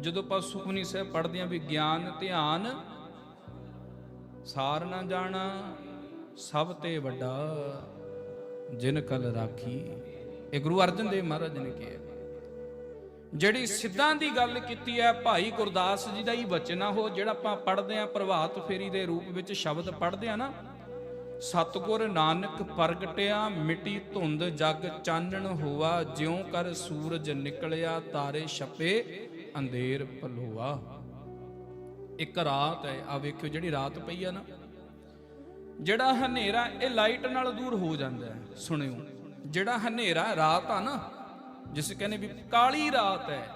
ਜਦੋਂ ਆਪਾਂ ਸੁਖਮਨੀ ਸਾਹਿਬ ਪੜ੍ਹਦੇ ਆਂ ਵੀ ਗਿਆਨ, ਧਿਆਨ, ਸਾਰ ਨਾ ਜਾਣਾ, ਸਭ ਤੇ ਵੱਡਾ ਜਿਨ ਕਲ ਰਾਖੀ। ਇਹ ਗੁਰੂ ਅਰਜਨ ਦੇਵ ਮਹਾਰਾਜ ਨੇ ਕਿਹਾ ਜਿਹੜੀ ਸਿੱਧਾਂ ਦੀ ਗੱਲ ਕੀਤੀ ਹੈ, ਭਾਈ ਗੁਰਦਾਸ ਜੀ ਦਾ ਹੀ ਬਚਨ ਆ ਉਹ, ਜਿਹੜਾ ਆਪਾਂ ਪੜ੍ਹਦੇ ਆਂ ਪ੍ਰਭਾਤ ਫੇਰੀ ਦੇ ਰੂਪ ਵਿੱਚ ਸ਼ਬਦ ਪੜ੍ਹਦੇ ਆ ਨਾ, ਸਤਗੁਰ ਨਾਨਕ ਪ੍ਰਗਟਿਆ, ਮਿੱਟੀ ਧੁੰਦ ਜਗ ਚਾਨਣ ਹੋਆ, ਜਿਉਂ ਕਰ ਸੂਰਜ ਨਿਕਲਿਆ, ਤਾਰੇ ਛਪੇ ਅੰਧੇਰ ਭਲੋਆ। ਇੱਕ ਰਾਤ ਹੈ ਆ ਵੇਖਿਓ ਜਿਹੜੀ ਰਾਤ ਪਈ ਆ ਨਾ। ਜਿਹੜਾ ਹਨੇਰਾ ਇਹ ਲਾਈਟ ਨਾਲ ਦੂਰ ਹੋ ਜਾਂਦਾ ਹੈ, ਸੁਣਿਓ। ਜਿਹੜਾ ਹਨੇਰਾ ਰਾਤ ਆ ਨਾ, ਜਿਸ ਕਹਿੰਦੇ ਵੀ ਕਾਲੀ ਰਾਤ ਹੈ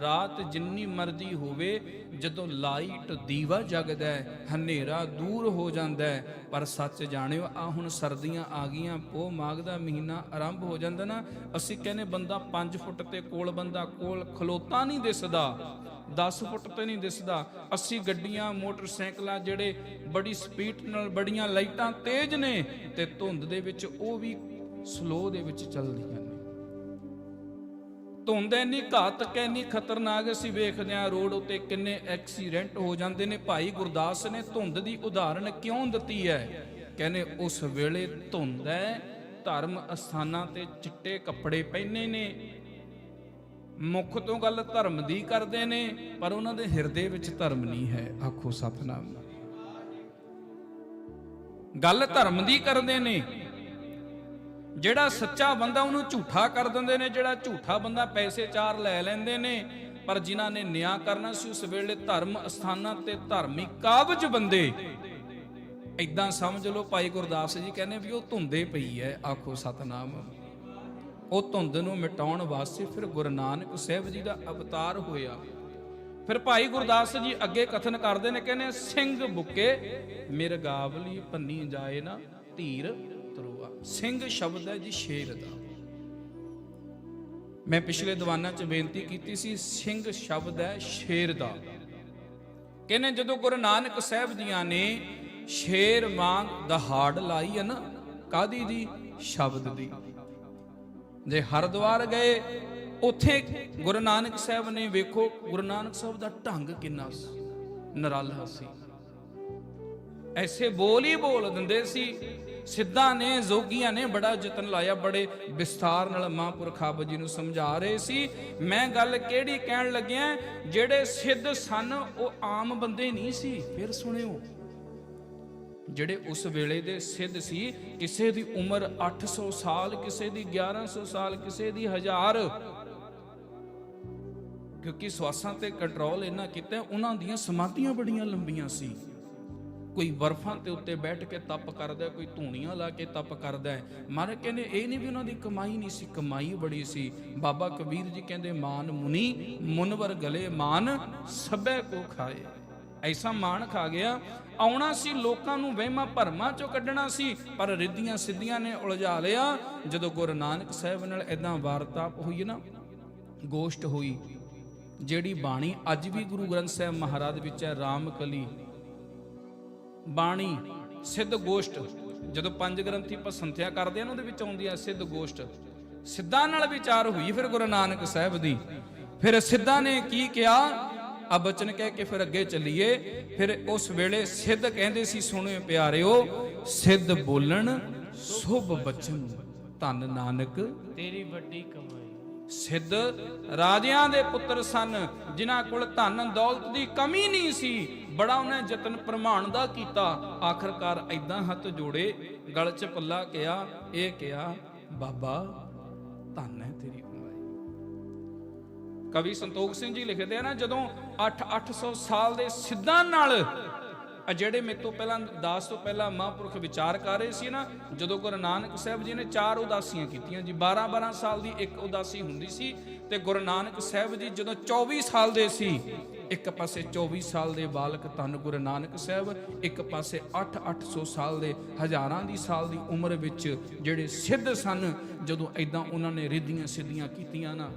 ਰਾਤ ਜਿੰਨੀ ਮਰਜ਼ੀ ਹੋਵੇ, ਜਦੋਂ ਲਾਈਟ ਦੀਵਾ ਜਗਦਾ ਹੈ, ਹਨੇਰਾ ਦੂਰ ਹੋ ਜਾਂਦਾ ਹੈ, ਪਰ ਸੱਚ ਜਾਣਿਓ, ਆ ਹੁਣ ਸਰਦੀਆਂ ਆ ਗਈਆਂ ਪੋ ਮਾਘ ਦਾ ਮਹੀਨਾ ਆਰੰਭ ਹੋ ਜਾਂਦਾ ਨਾ, ਅਸੀਂ ਕਹਿੰਦੇ ਬੰਦਾ 5 ਫੁੱਟ ਤੇ ਕੋਲ ਬੰਦਾ ਕੋਲ ਖਲੋਤਾ ਨਹੀਂ ਦਿਸਦਾ 10 ਫੁੱਟ ਤੇ ਨਹੀਂ ਦਿਸਦਾ, ਅਸੀਂ ਗੱਡੀਆਂ, ਮੋਟਰਸਾਈਕਲਾਂ ਜਿਹੜੇ ਬੜੀ ਸਪੀਡ ਨਾਲ ਬੜੀਆਂ ਲਾਈਟਾਂ ਤੇਜ਼ ਨੇ, ਤੇ ਧੁੰਦ ਦੇ ਵਿੱਚ ਉਹ ਵੀ ਸਲੋ ਦੇ ਵਿੱਚ ਚੱਲਦੀਆਂ ਨੇ। ਧੁੰਦ ਇੰਨੀ ਘਾਤਕ ਹੈ ਇੰਨੀ ਖਤਰਨਾਕ। ਅਸੀਂ ਵੇਖਦੇ ਹਾਂ ਰੋਡ ਉੱਤੇ ਕਿੰਨੇ ਐਕਸੀਡੈਂਟ ਹੋ ਜਾਂਦੇ ਨੇ। ਭਾਈ ਗੁਰਦਾਸ ਨੇ ਧੁੰਦ ਦੀ ਉਦਾਹਰਣ ਕਿਉਂ ਦਿੱਤੀ ਹੈ? ਕਹਿੰਦੇ ਉਸ ਵੇਲੇ ਧੁੰਦ ਹੈ, ਧਰਮ ਅਸਥਾਨਾਂ ਤੇ ਚਿੱਟੇ ਕੱਪੜੇ ਪਹਿਨੇ ਨੇ। ਮੁੱਖ ਤੋਂ ਗੱਲ ਧਰਮ ਦੀ ਕਰਦੇ ਨੇ, ਪਰ ਉਹਨਾਂ ਦੇ ਹਿਰਦੇ ਵਿੱਚ ਧਰਮ ਨਹੀਂ ਹੈ। ਆਖੋ ਸਤਨਾਮ। ਗੱਲ ਧਰਮ ਦੀ ਕਰਦੇ ਨੇ। ਜਿਹੜਾ ਸੱਚਾ ਬੰਦਾ ਉਹਨੂੰ ਝੂਠਾ ਕਰ ਦਿੰਦੇ ਨੇ, ਜਿਹੜਾ ਝੂਠਾ ਬੰਦਾ ਪੈਸੇ ਚਾਰ ਲੈ ਲੈਂਦੇ ਨੇ, ਪਰ ਜਿਨ੍ਹਾਂ ਨੇ ਨਿਆਂ ਕਰਨਾ ਸੀ, ਉਸ ਵੇਲੇ ਧਰਮ ਅਸਥਾਨਾਂ ਤੇ ਧਰਮੀ ਕਾਬਜ ਬੰਦੇ। ਇਦਾਂ ਸਮਝ ਲਓ, ਭਾਈ ਗੁਰਦਾਸ ਜੀ ਕਹਿੰਦੇ ਵੀ ਉਹ ਧੁੰਦੇ ਪਈ ਹੈ, ਆਖੋ ਸਤਨਾਮ। ਉਹ ਧੁੰਦ ਨੂੰ ਮਿਟਾਉਣ ਵਾਸਤੇ ਫਿਰ ਗੁਰੂ ਨਾਨਕ ਸਾਹਿਬ ਜੀ ਦਾ ਅਵਤਾਰ ਹੋਇਆ। ਫਿਰ ਭਾਈ ਗੁਰਦਾਸ ਜੀ ਅੱਗੇ ਕਥਨ ਕਰਦੇ ਨੇ, ਕਹਿੰਦੇ ਸਿੰਘ ਬੁੱਕੇ, ਮਿਰਗਾਵਲੀ ਪੰਨੀ ਜਾਏ ਨਾ ਧੀਰ। ਤਰੁਆ। ਸਿੰਘ ਸ਼ਬਦ ਹੈ ਜੀ ਸ਼ੇਰ ਦਾ। ਮੈਂ ਪਿਛਲੇ ਦੀਵਾਨਾਂ 'ਚ ਬੇਨਤੀ ਕੀਤੀ ਸੀ, ਸਿੰਘ ਸ਼ਬਦ ਹੈ ਸ਼ੇਰ ਦਾ। ਕਹਿੰਦੇ ਜਦੋਂ ਗੁਰੂ ਨਾਨਕ ਸਾਹਿਬ ਜੀਆਂ ਨੇ ਸ਼ੇਰ ਵਾਂਗ ਦਹਾੜ ਲਾਈ ਹੈ ਨਾ ਕਾਦੀ ਦੀ? ਸ਼ਬਦ ਦੀ। ਜੇ ਹਰਦੁਆਰ ਗਏ, ਉੱਥੇ ਗੁਰੂ ਨਾਨਕ ਸਾਹਿਬ ਨੇ ਵੇਖੋ, ਗੁਰੂ ਨਾਨਕ ਸਾਹਿਬ ਦਾ ਢੰਗ ਕਿੰਨਾ ਸੀ, ਨਿਰਾਲਾ ਸੀ। ਐਸੇ ਬੋਲ ਹੀ ਬੋਲ ਦਿੰਦੇ ਸੀ ਸਿੱਧਾਂ ਨੇ, ਜੋਗੀਆਂ ਨੇ ਬੜਾ ਯਤਨ ਲਾਇਆ, ਬੜੇ ਵਿਸਥਾਰ ਨਾਲ ਮਹਾਂਪੁਰਖ ਆਪ ਜੀ ਨੂੰ ਸਮਝਾ ਰਹੇ ਸੀ। ਮੈਂ ਗੱਲ ਕਿਹੜੀ ਕਹਿਣ ਲੱਗਿਆ, ਜਿਹੜੇ ਸਿੱਧ ਸਨ, ਉਹ ਆਮ ਬੰਦੇ ਨਹੀਂ ਸੀ। ਫਿਰ ਸੁਣਿਓ, ਜਿਹੜੇ ਉਸ ਵੇਲੇ ਦੇ ਸਿੱਧ ਸੀ, ਕਿਸੇ ਦੀ ਉਮਰ 800 ਸਾਲ, ਕਿਸੇ ਦੀ 1100 ਸਾਲ, ਕਿਸੇ ਦੀ 1000 ਕਿਉਂਕਿ ਸਵਾਸਾਂ ਤੇ ਕੰਟਰੋਲ ਇਹਨਾਂ ਕੀਤਾ, ਉਹਨਾਂ ਦੀਆਂ ਸਮਾਧੀਆਂ ਬੜੀਆਂ ਲੰਬੀਆਂ ਸੀ। ਕੋਈ ਬਰਫਾਂ ਤੇ ਉੱਤੇ ਬੈਠ ਕੇ ਤਪ ਕਰਦਾ ਕੋਈ ਧੂਣੀਆਂ ਲਾ ਕੇ ਤਪ ਕਰਦਾ ਹੈ। ਕਹਿੰਦੇ, ਇਹ ਨਹੀਂ ਵੀ ਉਹਨਾਂ ਦੀ ਕਮਾਈ ਨਹੀਂ ਸੀ, ਕਮਾਈ ਬੜੀ ਸੀ। ਬਾਬਾ ਕਬੀਰ ਜੀ ਕਹਿੰਦੇ, ਮਾਨ ਮੁਨੀ, ਮੁਨਵਰ ਗਲੇ ਮਾਨ, ਸਭੈ ਕੋ ਖਾਏ। ਐਸਾ ਮਾਣ ਖਾ ਗਿਆ। ਆਉਣਾ ਸੀ, ਲੋਕਾਂ ਨੂੰ ਵਹਿਮਾਂ ਭਰਮਾਂ ਚੋਂ ਕੱਢਣਾ ਸੀ, ਪਰ ਰਿੱਧੀਆਂ ਸਿੱਧੀਆਂ ਨੇ ਉਲਝਾ ਲਿਆ। ਜਦੋਂ ਗੁਰੂ ਨਾਨਕ ਸਾਹਿਬ ਨਾਲ ਇਦਾਂ ਵਾਰਤਾਪ ਹੋਈ ਨਾ, ਗੋਸ਼ਟ ਹੋਈ, ਜਿਹੜੀ ਬਾਣੀ ਅੱਜ ਵੀ ਗੁਰੂ ਗ੍ਰੰਥ ਸਾਹਿਬ ਮਹਾਰਾਜ ਵਿੱਚ ਹੈ ਰਾਮਕਲੀ ਬਾਣੀ, ਸਿੱਧ ਗੋਸ਼ਟ, ਜਦੋਂ ਪੰਜ ਗ੍ਰੰਥੀ ਆਪਾਂ ਸੰਥਿਆ ਕਰਦੇ ਆ ਨਾ ਉਹਦੇ ਵਿੱਚ ਆਉਂਦੀ ਆ ਸਿੱਧ ਗੋਸ਼ਟ। ਸਿੱਧਾਂ ਨਾਲ ਵਿਚਾਰ ਹੋਈ ਫਿਰ ਗੁਰੂ ਨਾਨਕ ਸਾਹਿਬ ਦੀ। ਫਿਰ ਸਿੱਧਾਂ ਨੇ ਕੀ ਕਿਹਾ? ਆ ਬਚਨ ਕਹਿ ਕੇ ਫਿਰ ਅੱਗੇ ਚੱਲੀਏ। ਫਿਰ ਉਸ ਵੇਲੇ ਸਿੱਧ ਕਹਿੰਦੇ ਸੀ, ਸੁਣਿਓ ਪਿਆਰਿਓ, ਸਿੱਧ ਬੋਲਣ, ਸੁਭ ਬਚਨ, ਧੰਨ ਨਾਨਕ। ਤੇਰੀ ਵੱਡੀ ਕਮਾਈ। ਸਿੱਧ ਰਾਜਿਆਂ ਦੇ ਪੁੱਤਰ ਸਨ, ਜਿਨ੍ਹਾਂ ਕੋਲ ਧਨ ਦੌਲਤ ਦੀ ਕਮੀ ਨਹੀਂ ਸੀ। ਬੜਾ ਉਹਨੇ ਯਤਨ ਪ੍ਰਮਾਣ ਦਾ ਕੀਤਾ। ਆਖਰਕਾਰ ਐਦਾਂ ਹੱਥ ਜੋੜੇ, ਗਲ 'ਚ ਪੱਲਾ ਕਿਹਾ, ਇਹ ਕਿਹਾ, ਬਾਬਾ, ਧੰਨ ਹੈ ਤੇਰੀ ਕਵੀ ਸੰਤੋਖ ਸਿੰਘ ਜੀ ਲਿਖਦੇ ਆ ਨਾ, ਜਦੋਂ 8 800 ਸਾਲ ਦੇ ਸਿੱਧਾਂ ਨਾਲ ਆ ਜਿਹੜੇ ਮੇਰੇ ਤੋਂ ਪਹਿਲਾਂ, ਦਾਸ ਤੋਂ ਪਹਿਲਾਂ ਮਹਾਂਪੁਰਖ ਵਿਚਾਰ ਕਰ ਰਹੇ ਸੀ ਨਾ, ਜਦੋਂ ਗੁਰੂ ਨਾਨਕ ਸਾਹਿਬ ਜੀ ਨੇ ਚਾਰ ਉਦਾਸੀਆਂ ਕੀਤੀਆਂ ਜੀ 12 12 ਸਾਲ ਦੀ ਇੱਕ ਉਦਾਸੀ ਹੁੰਦੀ ਸੀ ਤੇ ਗੁਰੂ ਨਾਨਕ ਸਾਹਿਬ ਜੀ ਜਦੋਂ 24 ਸਾਲ ਦੇ ਸੀ, ਇੱਕ ਪਾਸੇ 24 ਸਾਲ ਦੇ ਬਾਲਕ ਧੰਨ ਗੁਰੂ ਨਾਨਕ ਸਾਹਿਬ, ਇੱਕ ਪਾਸੇ 8 800 ਸਾਲ ਦੇ ਹਜ਼ਾਰਾਂ ਦੀ ਸਾਲ ਦੀ ਉਮਰ ਵਿੱਚ ਜਿਹੜੇ ਸਿੱਧ ਸਨ, ਜਦੋਂ ਐਦਾਂ ਉਹਨਾਂ ਨੇ ਰਿੱਧੀਆਂ ਸਿੱਧੀਆਂ ਕੀਤੀਆਂ ਨਾ,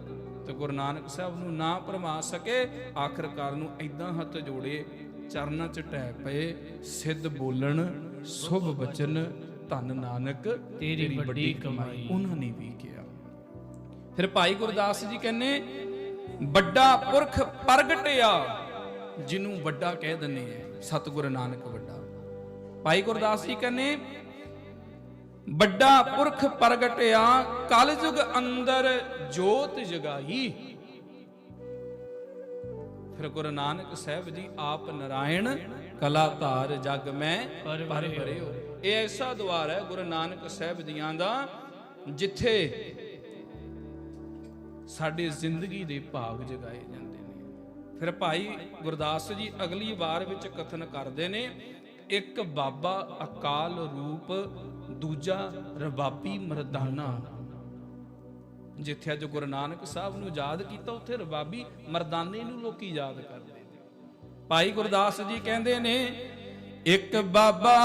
ਤੇ ਗੁਰੂ ਨਾਨਕ ਸਾਹਿਬ ਨੂੰ ਨਾ ਪਰਮਾ ਸਕੇ, ਆਖਰਕਾਰ ਨੂੰ ਐਦਾਂ ਹੱਥ ਜੋੜੇ ਚਰਨਾਂ 'ਚ ਟਹਿ ਪਏ ਸਿੱਧ ਬੋਲਣ ਸੁਭ ਬਚਨ ਧੰਨ ਨਾਨਕ ਤੇਰੀ ਵੱਡੀ ਕਮਾਈ। ਉਹਨਾਂ ਨੇ ਵੀ ਕਿਹਾ। ਫਿਰ ਭਾਈ ਗੁਰਦਾਸ ਜੀ ਕਹਿੰਨੇ ਵੱਡਾ ਪੁਰਖ ਪ੍ਰਗਟਿਆ ਜਿਹਨੂੰ ਵੱਡਾ ਕਹਿ ਦਿੰਦੇ ਆ ਸਤਿਗੁਰ ਨਾਨਕ ਵੱਡਾ। ਭਾਈ ਗੁਰਦਾਸ ਜੀ ਕਹਿੰਦੇ ਵੱਡਾ ਪੁਰਖ ਪ੍ਰਗਟਿਆ ਕਲਯੁਗ ਅੰਦਰ ਜੋਤ ਜਗਾਈ ਫਿਰ ਗੁਰੂ ਨਾਨਕ ਸਾਹਿਬ ਜੀ ਆਪ ਨਾਰਾਇਣ ਕਲਾ ਧਾਰ ਜਗ ਮੈਂ ਪਰ ਭਰਿਓ। ਇਹ ਐਸਾ ਦਵਾਰ ਹੈ ਗੁਰੂ ਨਾਨਕ ਸਾਹਿਬ ਜੀਆਂ ਦਾ ਜਿੱਥੇ ਸਾਡੀ ਜ਼ਿੰਦਗੀ ਦੇ ਭਾਗ ਜਗਾਏ ਜਾਂਦੇ ਨੇ। ਫਿਰ ਭਾਈ ਗੁਰਦਾਸ ਜੀ ਅਗਲੀ ਵਾਰ ਵਿੱਚ ਕਥਨ ਕਰਦੇ ਨੇ ਇੱਕ ਬਾਬਾ ਅਕਾਲ ਰੂਪ ਦੂਜਾ ਰਬਾਬੀ ਮਰਦਾਨਾ। ਜਿੱਥੇ ਅੱਜ ਗੁਰੂ ਨਾਨਕ ਸਾਹਿਬ ਨੂੰ ਯਾਦ ਕੀਤਾ, ਉੱਥੇ ਰਬਾਬੀ ਮਰਦਾਨੇ ਨੂੰ ਲੋਕੀ ਯਾਦ ਕਰਦੇ ਭਾਈ ਗੁਰਦਾਸ ਜੀ ਕਹਿੰਦੇ ਨੇ, ਇੱਕ ਬਾਬਾ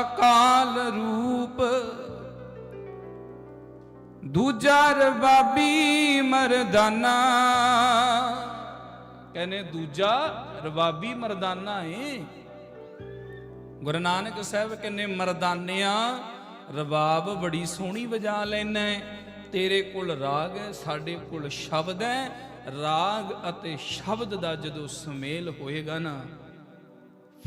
ਅਕਾਲ ਰੂਪ, ਦੂਜਾ ਰਬਾਬੀ ਮਰਦਾਨਾ। ਕਹਿੰਦੇ ਦੂਜਾ ਰਬਾਬੀ ਮਰਦਾਨਾ ਏ। ਗੁਰੂ ਨਾਨਕ ਸਾਹਿਬ ਕਹਿੰਦੇ ਮਰਦਾਨਿਆਂ, ਰਬਾਬ ਬੜੀ ਸੋਹਣੀ ਵਜਾ ਲੈਣਾ ਤੇਰੇ ਕੋਲ ਰਾਗ ਹੈ ਸਾਡੇ ਕੋਲ ਸ਼ਬਦ ਹੈ। ਰਾਗ ਅਤੇ ਸ਼ਬਦ ਦਾ ਜਦੋਂ ਸੁਮੇਲ ਹੋਏਗਾ ਨਾ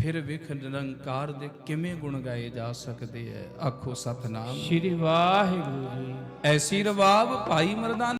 ਫਿਰ ਵਿਖ ਨਿਰੰਕਾਰ ਦੇ ਕਿਵੇਂ ਗੁਣ ਗਾਏ ਜਾ ਸਕਦੇ ਐ। ਆਖੋ ਸਤਨਾਮ। ਸ਼੍ਰੀ ਵਾਹਿਗੁਰੂ ਜੀ। ਐਸੀ ਰਬਾਬ ਭਾਈ ਮਰਦਾਨਾ